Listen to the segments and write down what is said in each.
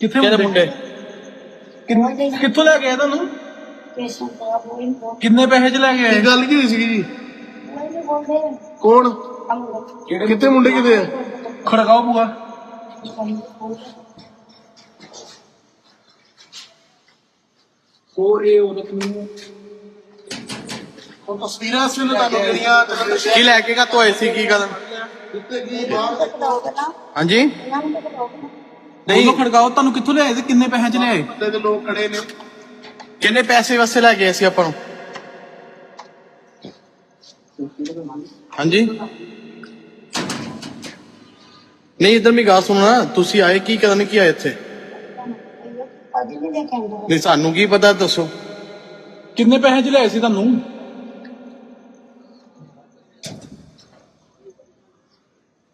ਕਿੱਥੇ ਕਿਹੜੇ ਮੁੰਡੇ? ਕਿੰਨੇ ਕਿੱਥੋਂ ਲੈ ਕੇ ਆਏ ਤੁਹਾਨੂੰ? ਪੇਸ਼ੈਂਟ ਦਾ ਕਿੰਨੇ ਪੈਸੇ ਚ ਲੈ ਕੇ ਆਏ? ਕੀ ਗੱਲ ਕੀ ਹੋਈ ਸੀਗੀ ਜੀ? ਨਹੀਂ ਬੋਲਦੇ ਕੌਣ? ਹਮ ਕਿੱਥੇ ਮੁੰਡੇ? ਕਿਤੇ ਆ? ਖੜਕਾਓ ਬੂਆ ਉਹ ਇਹ ਔਰਤ ਨੂੰ ਤਸਵੀਰਾਂ ਸੀ ਉਹਨਾਂ ਤੁਹਾਨੂੰ ਜਿਹੜੀਆਂ ਕੀ ਲੈ ਕੇ ਕਾ ਤੋਏ ਸੀ ਕੀ ਗੱਲ? ਕਿੱਥੇ ਕੀ ਬਾਹਰ? ਹਾਂਜੀ? ਇਹਨਾਂ ਨੂੰ ਨਹੀਂ। ਖੜਕਾਓ ਤੁਹਾਨੂੰ ਕਿੱਥੋਂ ਲਿਆਏ ਤੇ ਕਿੰਨੇ ਪੈਸੇ ਚ ਲਿਆਏ? ਤੇ ਲੋਕ ਖੜੇ ਨੇ। ਕਿੰਨੇ ਪੈਸੇ ਵਾਸਤੇ ਲੈ ਗਏ ਸੀ ਆਪਾਂ ਨੂੰ? ਹਾਂਜੀ। ਨਹੀਂ ਇਧਰ ਮੇਰੀ ਗੱਲ ਸੁਣੋ ਨਾ ਤੁਸੀਂ ਆਏ ਕੀ ਕਰਨ ਕੀ ਆਏ ਇੱਥੇ? ਨਹੀਂ ਸਾਨੂੰ ਕੀ ਪਤਾ ਦੱਸੋ। ਕਿੰਨੇ ਪੈਸੇ ਚ ਲਿਆਏ ਸੀ ਤੁਹਾਨੂੰ?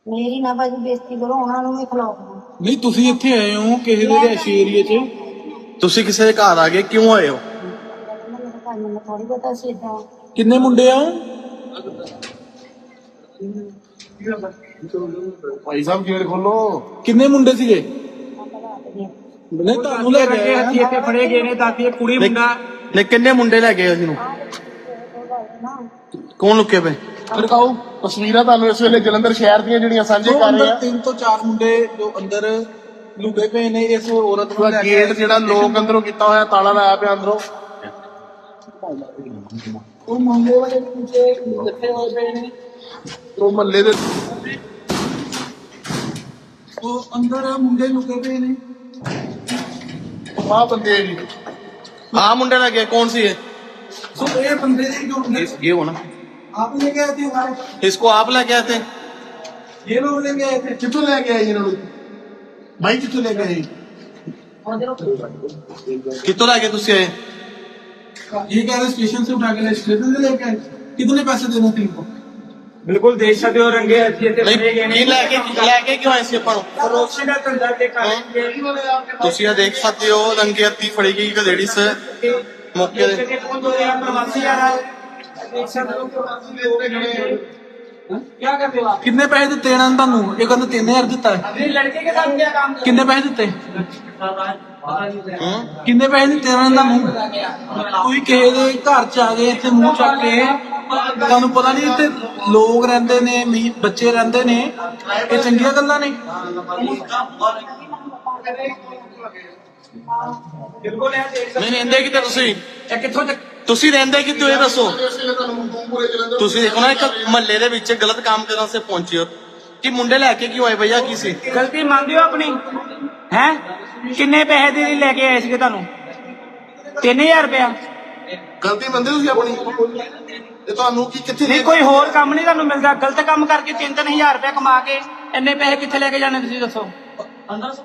ਮੇਰੀ ਨਾ ਬਾਜੀ ਬੇਇੱਜ਼ਤੀ ਕਰੋ ਉਹਨਾਂ ਨੂੰ ਵੀ ਖਿਲਾਓ ਨਹੀਂ ਤੁਸੀਂ ਇੱਥੇ ਆਏ ਹੋ ਕਿਸੇ ਦੇ ਰਿਹਾਇਸ਼ੀ ਏਰੀਏ ਚ? ਤੁਸੀਂ ਕਿਸੇ ਦੇ ਘਰ ਆ ਗਏ ਕਿਉਂ ਆਏ ਹੋ? ਮੇਰੇ ਭਾਈ ਨੂੰ ਥੋੜੀ ਪਤਾ ਸੀ ਇਦਾਂ। ਕਿੰਨੇ ਮੁੰਡੇ ਆ? ਭਾਈ ਸਾਹਿਬ ਗੇਟ ਖੋਲੋ। ਕਿੰਨੇ ਮੁੰਡੇ ਸੀਗੇ? ਨਹੀਂ ਤੁਹਾਨੂੰ ਲੈ ਕੇ ਆਏ ਹੱਥੀ ਇੱਥੇ ਫੜੇ ਗਏ ਨੇ ਦਾਦੀ ਇਹ ਕੁੜੀ ਮੁੰਡਾ। ਨੇ ਕਿੰਨੇ ਮੁੰਡੇ ਲੈ ਗਏ ਅਸੀਂ ਨਾ। ਕੌਣ ਲੁੱਕੇ ਪਏ? ਦਿਖਾਓ ਤਸਵੀਰਾਂ ਤੁਹਾਨੂੰ ਇਸ ਵੇਲੇ ਜਲੰਧਰ ਸ਼ਹਿਰ ਦੀਆਂ ਜਿਹੜੀਆਂ ਸਾਂਝੇ ਕਰ ਰਹੇ। ਆ ਤਿੰਨ ਤੋਂ ਚਾਰ ਮੁੰਡੇ ਜੋ ਅੰਦਰ ਲੁਕੇ ਪਏ ਨੇ ਇਸ ਔਰਤ ਨੂੰ ਗੇਟ ਜਿਹੜਾ ਲੋਕ ਅੰਦਰੋਂ ਕੀਤਾ ਹੋਇਆ ਤਾਲਾ ਲਾਇਆ ਪਿਆ ਅੰਦਰੋਂ। ਉਹ ਮੰਗੇ ਵਾਲੇ ਪਿੱਛੇ ਲੱਗੇ ਹੋਏ ਪਏ ਨੇ। ਉਹ ਮੱਲੇ ਦੇ ਉਹ ਅੰਦਰ ਮੁੰਡੇ ਲੁਕੇ ਪਏ ਨੇ। ਆ ਬੰਦੇ ਜੀ। ਆ ਮੁੰਡੇ ਲੱਗੇ ਕੌਣ ਸੀ ਇਹ? ਸੋ ਇਹ ਬੰਦੇ ਦੀ ਜੋ ਇਹ ਹੋਣਾ। आप लेके आए थे हमारे इसको आप लेके आए थे ये लोग लेके आए थे ਕਿੱਥੋਂ ਲੈ ਕੇ ਆਏ ਇਹਨਾਂ ਨੂੰ ਭਾਈ ਕਿੱਥੋਂ ਲੈ ਕੇ ਆਏ ਕਿੱਥੋਂ ਲੈ ਕੇ ਤੁਸੀਂ ਆਏ ये कह रहे स्टेशन से उठा के ले स्टेशन से लेके आए कितने पैसे देने थे इनको ਬਿਲਕੁਲ ਦੇਖ ਸਕਦੇ ਹੋ ਰੰਗੇ ਹੱਥੀ ਇੱਥੇ ਫੜੇ ਗਏ ਨਹੀਂ ਕੀ ਲੈ ਕੇ ਲੈ ਕੇ ਕਿਉਂ ਆਏ ਸੀ ਆਪਾਂ ਨੂੰ ਫਰੋਸ਼ੀ ਦਾ ਧੰਦਾ ਤੇ ਕਰਦੇ ਤੁਸੀਂ ਇਹ ਦੇਖ ਸਕਦੇ ਹੋ ਰੰਗੇ ਹੱਥੀ ਫੜੀ ਗਈ ਇੱਕ ਲੇਡੀਜ਼ ਮੌਕੇ ਦੇ ਕਿ ਕੌਣ ਦੋ ਯਾਰ ਪ੍ਰਵਾਸੀ ਆ ਰਹਾ क्या करते हो आप कितने पैसे ਦਿੱਤੇ ਇਹਨਾਂ ਨੇ ਤੁਹਾਨੂੰ ਇਹ ਕਹਿੰਦੇ 3000 ਦਿੱਤਾ ਹੈ अपने लड़के के साथ क्या काम ਕਿੰਨੇ ਪੈਸੇ ਦਿੱਤੇ ਹੂੰ ਕਿੰਨੇ ਪੈਸੇ ਦਿੱਤੇ ਇਹਨਾਂ ਨੇ ਤੁਹਾਨੂੰ ਕੋਈ ਕਿਸੇ ਦੇ ਘਰ ਚ ਆ ਗਏ ਇੱਥੇ ਮੂੰਹ ਚੱਕ ਕੇ ਤੁਹਾਨੂੰ ਪਤਾ ਨਹੀਂ ਇੱਥੇ ਲੋਕ ਰਹਿੰਦੇ ਨੇ ਮੀ ਬੱਚੇ ਰਹਿੰਦੇ ਨੇ ਇਹ ਚੰਗੀਆਂ ਗੱਲਾਂ ਨੇ ਬਿਲਕੁਲ ਨਹੀਂ ਰਹਿੰਦੇ ਕਿਤੇ ਤੁਸੀਂ ਇਹ ਕਿੱਥੋਂ ਤੱਕ ਤੁਸੀਂ ਰਹਿੰਦੇ ਕਿਤੇ ਇਹ ਦੱਸੋ। ਤੁਸੀਂ ਦੇਖੋ ਨਾ ਇੱਕ ਮਹੱਲੇ ਦੇ ਵਿੱਚ ਗਲਤ ਕੰਮ ਕਰਨ ਸੇ ਪਹੁੰਚੇ ਹੋ। ਕਿ ਮੁੰਡੇ ਲੈ ਕੇ ਕਿਉਂ ਆਏ ਭਈਆ ਕੀ ਸੀ? ਗਲਤੀ ਮੰਨਦੇ ਹੋ ਆਪਣੀ? ਹੈ? ਕਿੰਨੇ ਪੈਸੇ ਦੇ ਲੈ ਕੇ ਆਏ ਸੀਗੇ ਤੁਹਾਨੂੰ? 3000 ਰੁਪਇਆ। ਗਲਤੀ ਮੰਨਦੇ ਤੁਸੀਂ ਆਪਣੀ? ਤੇ ਤੁਹਾਨੂੰ ਕੀ ਕਿੱਥੇ ਨਹੀਂ ਕੋਈ ਹੋਰ ਕੰਮ ਨਹੀਂ ਤੁਹਾਨੂੰ ਮਿਲਦਾ। ਗਲਤ ਕੰਮ ਕਰਕੇ 3-3000 ਰੁਪਇਆ ਕਮਾ ਕੇ ਇੰਨੇ ਪੈਸੇ ਕਿੱਥੇ ਲੈ ਕੇ ਜਾਣੇ ਤੁਸੀਂ ਦੱਸੋ। 1500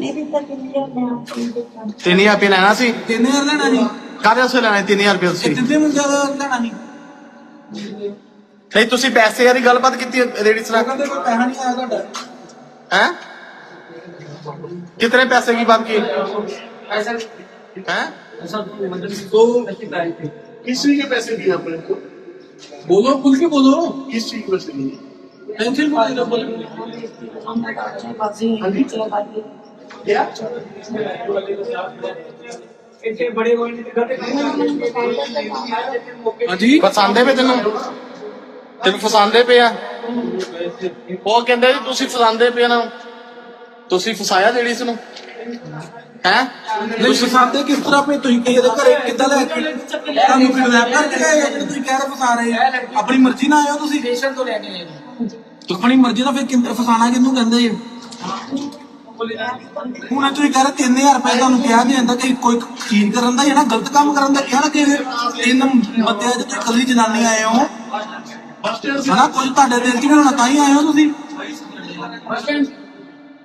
ਨਹੀਂ ਦਿੱਤਾ ਕਿੰਨੇ ਮੈਂ ਆਪ ਨਹੀਂ ਦਿੱਤਾ तीन हजार रुपये लेना सी ਤਿੰਨ ਹਜ਼ਾਰ ਲੈਣਾ ਨਹੀਂ ਕਾਹਦੇ से लेना तीन हजार रुपये ਇਹ ਤੁਸੀਂ ਤਿੰਨੇ ਮੁੰਡਿਆਂ ਦਾ ਲੈਣਾ ਨਹੀਂ ਨਹੀਂ ਤੁਸੀਂ ਪੈਸੇ ਦੀ ਗੱਲਬਾਤ ਕੀਤੀ ਲੇਡੀਜ਼ ਉਹ ਨਾਲ ਕਹਿੰਦੇ ਕੋਈ ਪੈਸਾ ਨਹੀਂ ਆਇਆ ਤੁਹਾਡਾ हैं कितने पैसे की बात की हैं तो किस चीज के पैसे दिए आपने बोलो खुल के बोलो किस चीज के पैसे दिए टेंशन क्यों ले रहे हो बोलो ਬਾਜੀ ਚਲੇ ਬਾਜੀ क्या ਇੱਥੇ ਬੜੇ ਹੋਏ ਨੇ ਗਲਤ ਹਾਂਜੀ? ਫਸਾਉਂਦੇ ਪਏ ਤੈਨੂੰ? ਤੈਨੂੰ ਫਸਾਉਂਦੇ ਪਏ ਆ? ਉਹ ਕਹਿੰਦੇ ਜੀ ਤੁਸੀਂ ਫਸਾਉਂਦੇ ਪਏ ਨੂੰ। ਤੁਸੀਂ ਫਸਾਇਆ ਲੇਡੀਜ਼ ਨੂੰ ਹੈ? ਨਹੀਂ ਫਸਾਉਂਦੇ ਕਿਸ ਤਰ੍ਹਾਂ ਪਏ? ਤੁਸੀਂ ਕਿਸੇ ਦੇ ਘਰੇ ਕਿੱਦਾਂ ਲੈ ਕੇ ਤੁਹਾਨੂੰ ਕਿਡਨੈਪ ਕਰਕੇ ਆ ਜਿਹੜੇ ਤੁਸੀਂ ਕਹਿ ਰਹੇ ਫਸਾ ਰਹੇ ਆ ਆਪਣੀ ਮਰਜ਼ੀ ਨਾਲ ਆਇਓ ਤੁਸੀਂ? ਸਟੇਸ਼ਨ ਤੋਂ ਲੈ ਕੇ ਆਏ ਆਪਣੀ ਮਰਜ਼ੀ ਨਾਲ ਫਿਰ ਕਿੰਨੇ ਫਸਾਣਾ ਕਿਹਨੂੰ ਕਹਿੰਦੇ ਜੀ? ਹੁਣ ਤੁਸੀਂ ਕਹਿ ਰਹੇ 3000 ਰੁਪਏ ਤੁਹਾਨੂੰ ਕਿਹਾ ਨਹੀਂ ਜਾਂਦਾ ਕਿ ਕੋਈ ਚੀਜ਼ ਕਰਨ ਦਾ ਜਿਹੜਾ ਗਲਤ ਕੰਮ ਕਰਨ ਦਾ ਕਿਹਾ ਨਾ ਕਿ ਤਿੰਨ ਬੰਦੇ ਅੱਜ ਤੁਸੀਂ ਕੱਲੀ ਜਨਾਨੀ ਆਏ ਹੋ। ਹਨਾ, ਕੁਝ ਤੁਹਾਡੇ ਦਿਲ 'ਚ ਵੀ ਹੋਣਾ ਤਾਂ ਹੀ ਆਏ ਹੋ ਤੁਸੀਂ।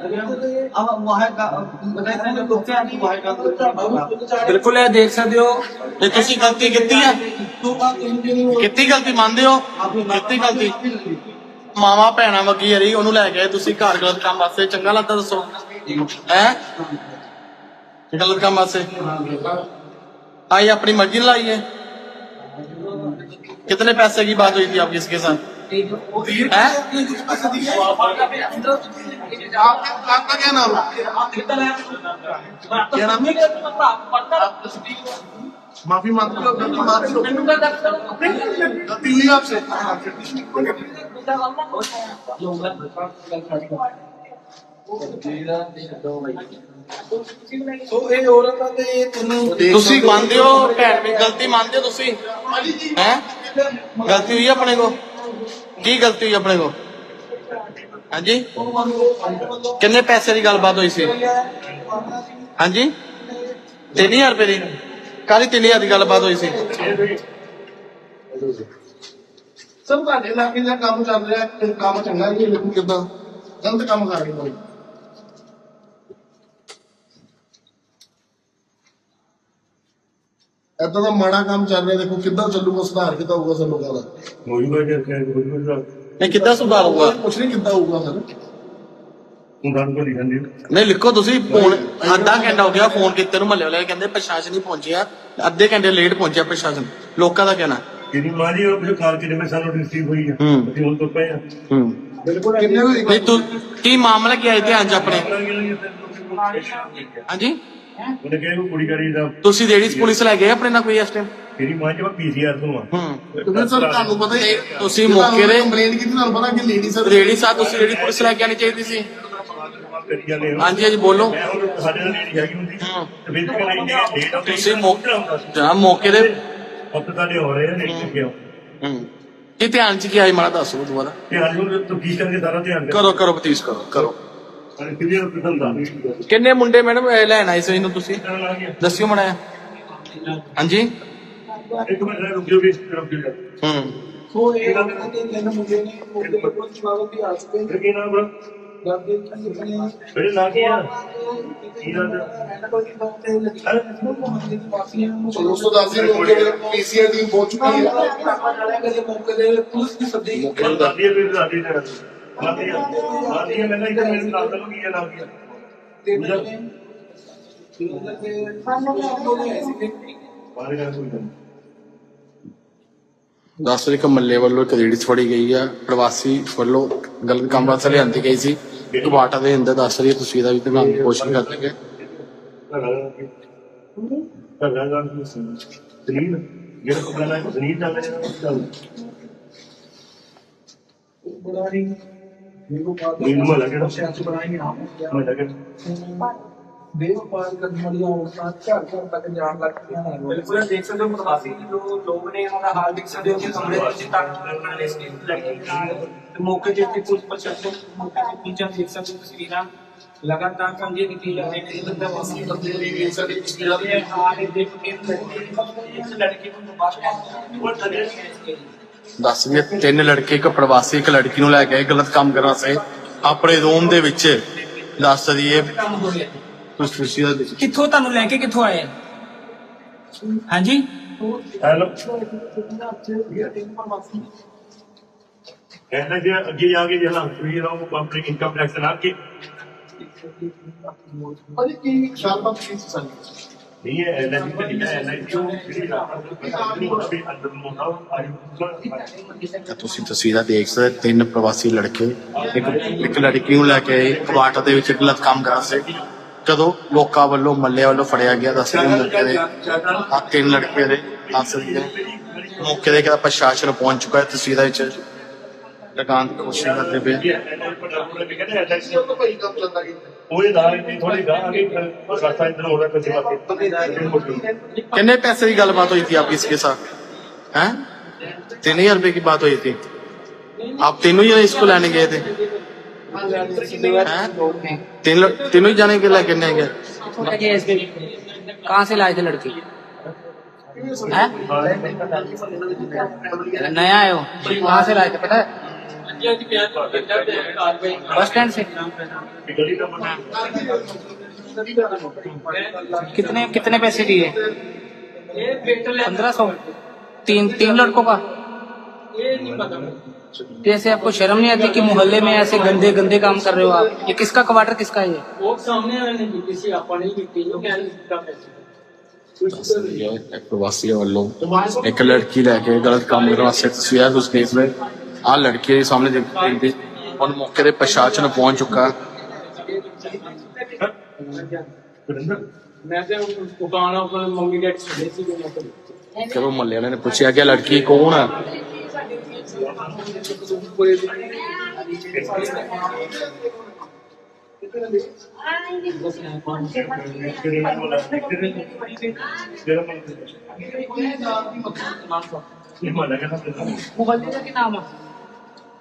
अब वहाँ का बताते हैं लोग क्या कि वहाँ का ਬਿਲਕੁਲ ਇਹ ਦੇਖ ਸਕਦੇ ਹੋ ਤੇ ਤੁਸੀਂ ਗਲਤੀ ਕੀਤੀ ਹੈ ਕੀਤੀ ਗਲਤੀ ਮੰਨਦੇ ਹੋ ਕੀਤੀ ਗਲਤੀ ਮਾਵਾ ਭੈਣਾ ਵਗੀ ਯਾਰੀ ਉਹਨੂੰ ਲੈ ਗਏ ਤੁਸੀਂ ਘਰ ਗਲਤ ਕੰਮ ਵਾਸਤੇ ਚੰਗਾ ਲੱਗਦਾ ਦੱਸੋ ਹੈ ਗਲਤ ਕੰਮ ਵਾਸਤੇ आई अपनी मर्जी में लाई है कितने पैसे की बात हुई थी आपकी इसके साथ हैं? आपके आपका क्या नाम है क्या नाम है माफी मांगते हो गलती मानते हो गलती हुई आपसे ਸੋ ਇਹ ਔਰਤ ਆ ਤੇ ਇਹ ਤੁਹਾਨੂੰ ਤੁਸੀਂ ਮੰਨਦੇ ਹੋ ਭੈਣ ਵੀ ਗਲਤੀ ਮੰਨਦੇ ਹੋ ਤੁਸੀਂ ਹੈ ਗਲਤੀ ਹੋਈ ਆਪਣੇ ਕੋ ਕੀ ਗਲਤੀ ਹੋਈ ਆਪਣੇ ਕੋ ਹਾਂਜੀ? ਕਿੰਨੇ ਪੈਸੇ ਦੀ ਗੱਲਬਾਤ ਹੋਈ ਸੀ? ਹਾਂਜੀ? 3000 ਰੁਪਏ ਦੀ। ਕਾਹਦੀ 3000 ਦੀ ਗੱਲਬਾਤ ਹੋਈ ਸੀ? ਸਭ ਤੁਹਾਡੇ ਇਲਾਕੇ ਦਾ ਕੰਮ ਚੱਲ ਰਿਹਾ, ਕੰਮ ਚੰਗਾ ਹੈ, ਲੇਕਿਨ ਕਿਦਾਂ? ਗਲਤ ਕੰਮ ਕਰ ਰਹੇ ਹੋ। ਏਦਾਂ ਦਾ ਮਾੜਾ ਕੰਮ ਚੱਲ ਰਿਹਾ ਦੇਖੋ ਕਿੱਦਾਂ ਚੱਲੂਗਾ ਸੁਧਾਰ ਕਿੱਦਾਂ ਹੋਊਗਾ ਸਰ ਲੋਕਾਂ ਦਾ ਮੌਜੂਦਾ ਜੇ ਕਿ ਮੌਜੂਦਾ ਨਹੀਂ ਕਿੱਦਾਂ ਸੁਧਾਰ ਹੋਊਗਾ? ਕੁਛ ਨਹੀਂ ਕਿੱਦਾਂ ਹੋਊਗਾ ਸਰ। ਹੁੰਦਾ ਨੂੰ ਲਿਖਣ ਦੀ ਨਹੀਂ ਲਿਖੋ ਤੁਸੀਂ ਫੋਨ ਅੱਧਾ ਘੰਟਾ ਹੋ ਗਿਆ ਫੋਨ ਕੀਤੇ ਨੂੰ ਮਹੱਲੇ ਵਾਲੇ ਕਹਿੰਦੇ ਪ੍ਰਸ਼ਾਸਨ ਹੀ ਪਹੁੰਚਿਆ। ਅੱਧੇ ਘੰਟੇ ਲੇਟ ਪਹੁੰਚਿਆ ਪ੍ਰਸ਼ਾਸਨ। ਲੋਕਾਂ ਦਾ ਕਹਿਣਾ। ਕਿਹਦੀ ਮਾਂ ਜੀ ਉਹ ਖਾਲ ਕੇ ਜਿਵੇਂ ਸਾਨੂੰ ਰਿਸੀਵ ਹੋਈ ਹੈ। ਅਸੀਂ ਹੁਣ ਤੋਂ ਪਏ ਆ। ਹੂੰ। ਬਿਲਕੁਲ ਕਿੰਨੇ ਨਹੀਂ ਤੂੰ ਕੀ ਮਾਮਲਾ ਕੀ ਆਇਆ ਧਿਆਨ ਚ ਆਪਣੇ? ਹਾਂਜੀ? ਉਹਨੇ ਕਿਹਾ ਉਹ ਕੁੜੀ ਕਰੀ ਦਾ ਤੁਸੀਂ ਲੇਡੀਜ਼ ਪੁਲਿਸ ਲੈ ਗਏ ਆਪਣੇ ਨਾਲ ਕੋਈ ਇਸ ਟਾਈਮ ਕਿਹਦੀ ਮਾਂ ਜੀ ਪੀਸੀਆਰ ਤੋਂ ਆ। ਹੂੰ। ਕਿਉਂਕਿ ਸਰ ਤੁਹਾਨੂੰ ਪਤਾ ਹੀ ਤੁਸੀਂ ਮੌਕੇ ਦੇ ਕੰਪਲੇਂਟ ਕੀਤੀ ਤੁਹਾਨੂੰ ਪਤਾ ਕਿ ਲੇਡੀ ਸਰ ਰੇਡੀ ਸਾਹਿਬ ਤੁਸੀਂ ਜਿਹੜੀ ਪੁਲਿਸ ਲੈ ਕੇ ਆਣੀ ਚਾਹੀਦੀ ਸੀ। ਕਰੀ ਜਾਂਦੇ ਹੋ। ਹਾਂਜੀ ਹਾਂਜੀ ਬੋਲੋ। ਮੈਂ ਹੁਣ ਸਾਡੇ ਨਾਲ ਲੇਡੀ ਹੈਗੀ ਹੁੰਦੀ ਹੂੰ। ਤੇ ਫਿਰ ਕਿ ਨਹੀਂ। ਡੇਟ ਆਫ ਤੁਸੀਂ ਮੌਕੇ ਜਨਾਬ ਮੌਕੇ ਦੇ ਹਫ਼ਤੇ ਸਾਡੇ ਹੋ ਰਹੇ ਆ ਨਹੀਂ ਲੱਗਿਆ ਹੂੰ। ਕੀ ਧਿਆਨ ਚ ਕੀ ਆਈ? ਮਾੜਾ ਦੱਸੋ ਦੁਬਾਰਾ। ਤੇ ਅੱਜ ਹੁਣ ਤਫਤੀਸ਼ ਕਰਕੇ ਸਾਰਾ ਧਿਆਨ ਕਰੋ ਕਰੋ ਬਤੀਸ਼ ਕਰੋ ਕਰੋ। ਅਰੇ ਕਿਹਦੇ ਉੱਤੇ ਦਾ ਕਿੰਨੇ ਮੁੰਡੇ ਮੈਡਮ ਲੈਣ ਆਏ ਸੀ ਇਹਨੂੰ ਤੁਸੀਂ? ਦੱਸਿਓ ਮੜਾ ਹਾਂਜੀ? ਇੱਕ ਮਿੰਟ ਰੁਕ ਜਾਓ ਵੀ ਰੁਕ ਜਾਓ ਹੂੰ। ਸੋ ਇਹ ਔਰਤ ਦੇ ਤਿੰਨ ਮੁੰਡੇ ਨੇ ਮੁੰਡੇ ਕੋਲ ਜਵਾਬ ਵੀ ਆ ਚੁੱਕੇ ਨੇ ਕੀ ਨਾਮ ਬੜਾ ਕਰਦੇ ਕਿ ਆਪਣੇ ਮੇਰੇ ਨਾਂ ਕੀ ਆ? ਕੀ ਨਾਮ ਦੋਸਤੋ ਦੱਸਦੇ ਮੌਕੇ ਤੇ ਪੀਸੀਆਰ ਟੀਮ ਪਹੁੰਚ ਚੁੱਕੀ ਹੈ। ਪੁਲਿਸ ਦੀ ਸੱਦੀ ਕਿਹੜਾ ਦਾਦੀ ਹੈ ਨੇ ਦਾਦੀ ਹੈ ਦਾਦੀ ਹੈ ਮੈਂ ਇੱਧਰ ਮੇਰੇ ਨਾਲ ਤਾਂ ਕੀ ਹੈ ਨਾਮ ਕੀ ਹੈ ਤੇ ਬਾਹਰ ਜਾ ਕੋਈ ਨਹੀਂ। ਦੱਸ ਰਹੀ ਕਿ ਮੱਲੇ ਵੱਲੋਂ ਇੱਕ ਰੇੜੀ ਫੜੀ ਗਈ ਆ ਪ੍ਰਵਾਸੀ ਵੱਲੋਂ ਗਲਤ ਕੰਮ ਵਾਸਤੇ ਲਿਆਂਦੀ ਗਈ ਸੀ। ਕਬਾਟਾ ਦੇ ਅੰਦਰ ਦੱਸ ਰਹੀ ਹੈ ਤੁਸੀਂ ਇਹਦਾ ਵੀ ਦਿਖਾਉਣ ਦੀ ਕੋਸ਼ਿਸ਼ ਕਰ ਲਗੇ ਘਰਾਂ ਦਾ ਕੀ? ਸਨੀਲ ਜਿਹੜਾ ਕਪੜਾ ਨਾਲ ਸਨੀਲ ਚੱਲ ਰਿਹਾ ਚੱਲ ਬੜਾ ਹੀ ਨੀਂਦ ਮਹਲਾ ਕਿਹੜਾ ਸੈਂਸ ਬਣਾਏਗੇ ਆਪ ਮਹਲਾ ਕਿਹੜਾ ਬੇਵਪਾਰ ਕਰਨ ਵਾਲੀਆਂ ਔਰਤਾਂ ਘਰ ਘਰ ਤੱਕ ਜਾਣ ਲੱਗ ਪਈਆਂ ਨੇ। ਬਿਲਕੁਲ ਦੇਖ ਸਕਦੇ ਹੋ ਪ੍ਰਵਾਸੀ ਜੋ ਲੋਕ ਨੇ ਉਹਨਾਂ ਦਾ ਹਾਲ ਦੇਖ ਸਕਦੇ ਹੋ ਕਿ ਕਮਰੇ ਵਿੱਚ ਤੱਕ ਕਰਨ ਵਾਲੇ ਸਟੇਟ ਲੱਗੇ ਤੇ ਮੌਕੇ ਤੇ ਇੱਥੇ ਕੁਝ ਪ੍ਰਸ਼ਾਸਨ ਮੌਕੇ ਤੇ ਪਹੁੰਚਾ ਦੇਖ ਸਕਦੇ ਹੋ ਤਸਵੀਰਾਂ। ਲਗਾਤਾਰ ਸੰਜੇ ਦਿੱਤੀ ਜਾ ਰਹੀ ਹੈ ਬੰਦਾ ਵਾਸੀ ਬੰਦੇ ਦੇ ਵੀ ਸਾਡੇ ਤਸਵੀਰਾਂ ਵੀ ਆ। ਰਹੇ ਦੇਖ ਕੇ ਇੱਕ ਲੜਕੀ ਨੂੰ ਬਾਤ ਕਰ ਉਹ ਥੱਲੇ ਦੱਸ ਹੈ ਤਿੰਨ ਲੜਕੇ ਇੱਕ ਪ੍ਰਵਾਸੀ ਇੱਕ ਲੜਕੀ ਨੂੰ ਲੈ ਕੇ ਆਏ ਗਲਤ ਕੰਮ ਕਰਨ ਵਾਸਤੇ। ਆਪਣੇ ਰੂਮ ਦੇ ਵਿੱਚ ਦੱਸ ਰਹੀ ਹੈ ਤੁਸੀਂ ਤੁਸੀਂ ਦਾ ਦੇਖੋ। ਕਿੱਥੋਂ ਤੁਹਾਨੂੰ ਲੈ ਕੇ ਕਿੱਥੋਂ ਆਏ? ਹਾਂਜੀ? ਹੈਲੋ। ਕਹਿੰਦਾ ਜੇ ਅੱਗੇ ਜਾ ਕੇ ਜਿਹੜਾ ਵੀ ਰਹੋ ਪਬਲਿਕ ਇਨਕਮ ਟੈਕਸ ਲਾ ਕੇ। ਅਰੇ ਕੀ ਗੱਲਬਾਤ ਕੀ ਸੀ ਸਾਡੀ ਨਹੀਂ ਹੈ ਐਨਆਈਟੀ ਤੇ ਲਿਖਿਆ ਐਨਆਈਟੀ ਉਹ ਜਿਹੜੀ ਤਾਂ ਤੁਸੀਂ ਤਸਵੀਰਾਂ ਦੇਖ ਸਕਦੇ ਤਿੰਨ ਪ੍ਰਵਾਸੀ ਲੜਕੇ, ਇੱਕ ਇੱਕ ਲੜਕੀ ਨੂੰ ਲੈ ਕੇ ਆਏ ਦੇ ਵਿੱਚ ਗਲਤ ਕੰਮ ਕਰਨ ਸੀ। ਕਦੋਂ ਲੋਕਾਂ ਵੱਲੋਂ ਮੱਲੇ ਵੱਲੋਂ ਫੜਿਆ ਗਿਆ, ਦੱਸ ਤਿੰਨ ਲੜਕੇ ਦੇ ਆ ਤਿੰਨ ਲੜਕੇ ਦੇ ਦੱਸ ਰਹੇ ਮੌਕੇ ਦੇ ਕਿਹਦਾ ਪ੍ਰਸ਼ਾਸਨ ਪਹੁੰਚ ਚੁੱਕਾ ਹੈ ਤਸਵੀਰਾਂ ਵਿੱਚ। ਦੁਕਾਨ ਤੇ ਕੋਸ਼ਿਸ਼ ਕਰਦੇ ਪਏ ਕਹਿੰਦੇ ਐਲਆਈਸੀ ਤਾਂ ਭਾਈ ਕੰਮ ਚੱਲਦਾ ਕਿ ਉਹ ਇਹ ਨਾਲ ਹੀ ਥੋੜੀ ਗਾਂ ਆ ਗਈ ਰਸਤਾ ਇਧਰ ਹੋ ਰਿਹਾ ਕਿਸੇ ਪਾਸੇ कितने पैसे की गलबात हुई थी आपकी इसके साथ हैं तीन हजार रुपए की बात हुई थी आप तीनों ही इसको लेने गए थे हैं? तीन लो- तीनों ही जाने के लिए कितने गए कहाँ से लाए थे लड़की हैं? नया आए हो कहाँ से लाए थे पता है बस स्टैंड से। कितने कितने पैसे दिए पंद्रह सौ? तीन तीन लड़कों का? जैसे आपको शर्म नहीं आती कि मोहल्ले में ऐसे गंदे गंदे काम कर रहे हो आप? ये किसका क्वार्टर किसका है वो सामने किसी आपा एक लड़की लेके गलत काम करवा सकती है उसके इसमें ਗਲਤ ਕੰਮ ਕਰਨ ਵਾਸਤੇ ਤਸਵੀਰ ਉਸ ਕੇਸ ਵਿੱਚ ਆ ਲੜਕੀ ਦੇ ਸਾਹਮਣੇ ਦੇਖਦੇ ਹੁਣ ਮੌਕੇ ਤੇ ਪ੍ਰਸ਼ਾਸਨ ਪਹੁੰਚ ਚੁੱਕਾ ਮੈਂ ਤੇ ਉਹ ਦੁਕਾਨ ਉੱਪਰ ਮੰਮੀ ਡੈਡੀ ਛੱਡੇ ਸੀ ਮੈਂ ਤੇ ਜਦੋਂ ਮੱਲੇ ਵਾਲਿਆਂ ਨੇ ਪੁੱਛਿਆ ਕਿ ਇਹ ਲੜਕੀ ਕੌਣ ਹੈ ਜਿਹੜਾ ਇਹ ਮਾਲਾ ਕਹਿੰਦਾ मोहल्ले का क्या नाम है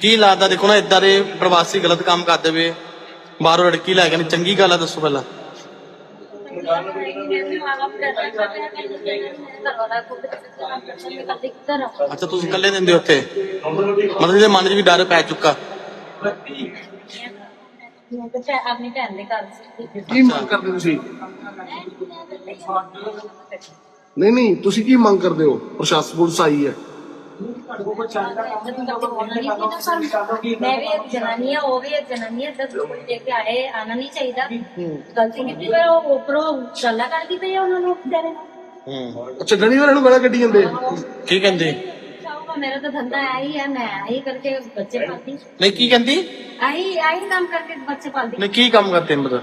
ਕੀ ਲੱਗਦਾ ਦੇਖੋ ਨਾ ਇਦਾਂ ਦੇ ਪ੍ਰਵਾਸੀ ਗਲਤ ਕੰਮ ਕਰਦੇ ਵੇ ਬਾਹਰੋਂ ਲੜਕੀ ਲੈ ਕੇ ਨੇ ਚੰਗੀ ਗੱਲ ਆ ਦੱਸੋ ਪਹਿਲਾਂ। ਅੱਛਾ ਤੁਸੀਂ ਇਕੱਲੇ ਹੋ ਉੱਥੇ? ਮਤਲਬ ਇਹਦੇ ਮਨ 'ਚ ਵੀ ਡਰ ਪੈ ਚੁੱਕਾ। ਆਪਣੀ ਭੈਣ ਦੇ ਘਰ ਸੀ ਕੀ ਮੰਗ ਕਰਦੇ ਤੁਸੀਂ? ਨਹੀਂ ਨਹੀਂ ਤੁਸੀਂ ਕੀ ਮੰਗ ਕਰਦੇ ਹੋ? ਪ੍ਰਸ਼ਾਸਨ ਪੁਲਿਸ ਆਈ ਹੈ। ਮੈਂ ਵੀ ਇੱਕ ਜਨਾਨੀ ਆ ਉਹ ਵੀ ਇੱਕ ਜਨਾਨੀ ਆ ਦਸ ਲੋਕ ਲੈ ਕੇ ਆਏ ਆਣਾ ਨਹੀਂ ਚਾਹੀਦਾ ਗਲਤੀ ਕੀਤੀ ਪਰ ਉਹ ਉੱਪਰੋਂ ਗੱਲਾਂ ਕਰਦੀ ਪਈ ਆ ਉਹਨਾਂ ਨੂੰ ਵਿਚਾਰੇ ਨੂੰ ਹੂੰ ਅੱਛਾ ਗਲੀ ਵਾਲਿਆਂ ਨੂੰ ਗਾਲਾਂ ਕੱਢੀ ਜਾਂਦੇ? ਆ। ਕੀ ਕਹਿੰਦੇ? ਚਾਹੂਗਾ ਮੇਰਾ ਤਾਂ ਧੰਦਾ ਆਹੀ ਹੈ ਮੈਂ ਆਹੀ ਕਰਕੇ ਬੱਚੇ ਪਾਲਤੀ ਨਹੀਂ ਕੀ ਕਹਿੰਦੀ? ਆਹੀ ਆਹੀ ਕੰਮ ਕਰਕੇ ਬੱਚੇ ਪਾਲती ਨਹੀਂ ਕੀ ਕੰਮ ਕਰਤੇ ਮਤਲਬ?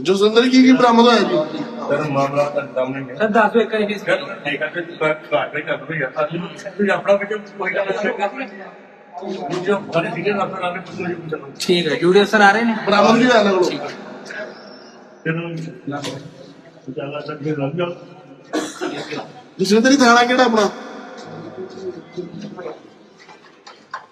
ਜਸਵਿੰਦਰ ਕੀ ਕੀ ਬਰਾਮਦ ਹੋਇਆ ਜੀ? ਸਰ ਮਾਮਲਾ ਤਾਂ ਸਾਹਮਣੇ ਹੈ ਸਰ ਦੱਸੋ ਇੱਕ ਵਾਰੀ ਫੇਸ ਕਰ ਰਹੀ ਹੈ ਤੁਸੀਂ ਆਪਣਾ ਵਜਨ ਕੋਈ ਗੱਲ ਨਹੀਂ ਕਰ ਮੁਝੇ ਬੜੇ ਸੀਨੀਅਰ ਆਪਣਾ ਨਾਮ ਪੁੱਛ ਲਓ ਪੁੱਛ। ਲਓ ਠੀਕ ਹੈ ਜੂਡੀਅਰ ਸਰ ਆ ਰਹੇ ਨੇ? ਬਰਾਮਦ ਵੀ ਹੋਇਆ ਨਾ ਕੋਲ। ਜਸਵਿੰਦਰ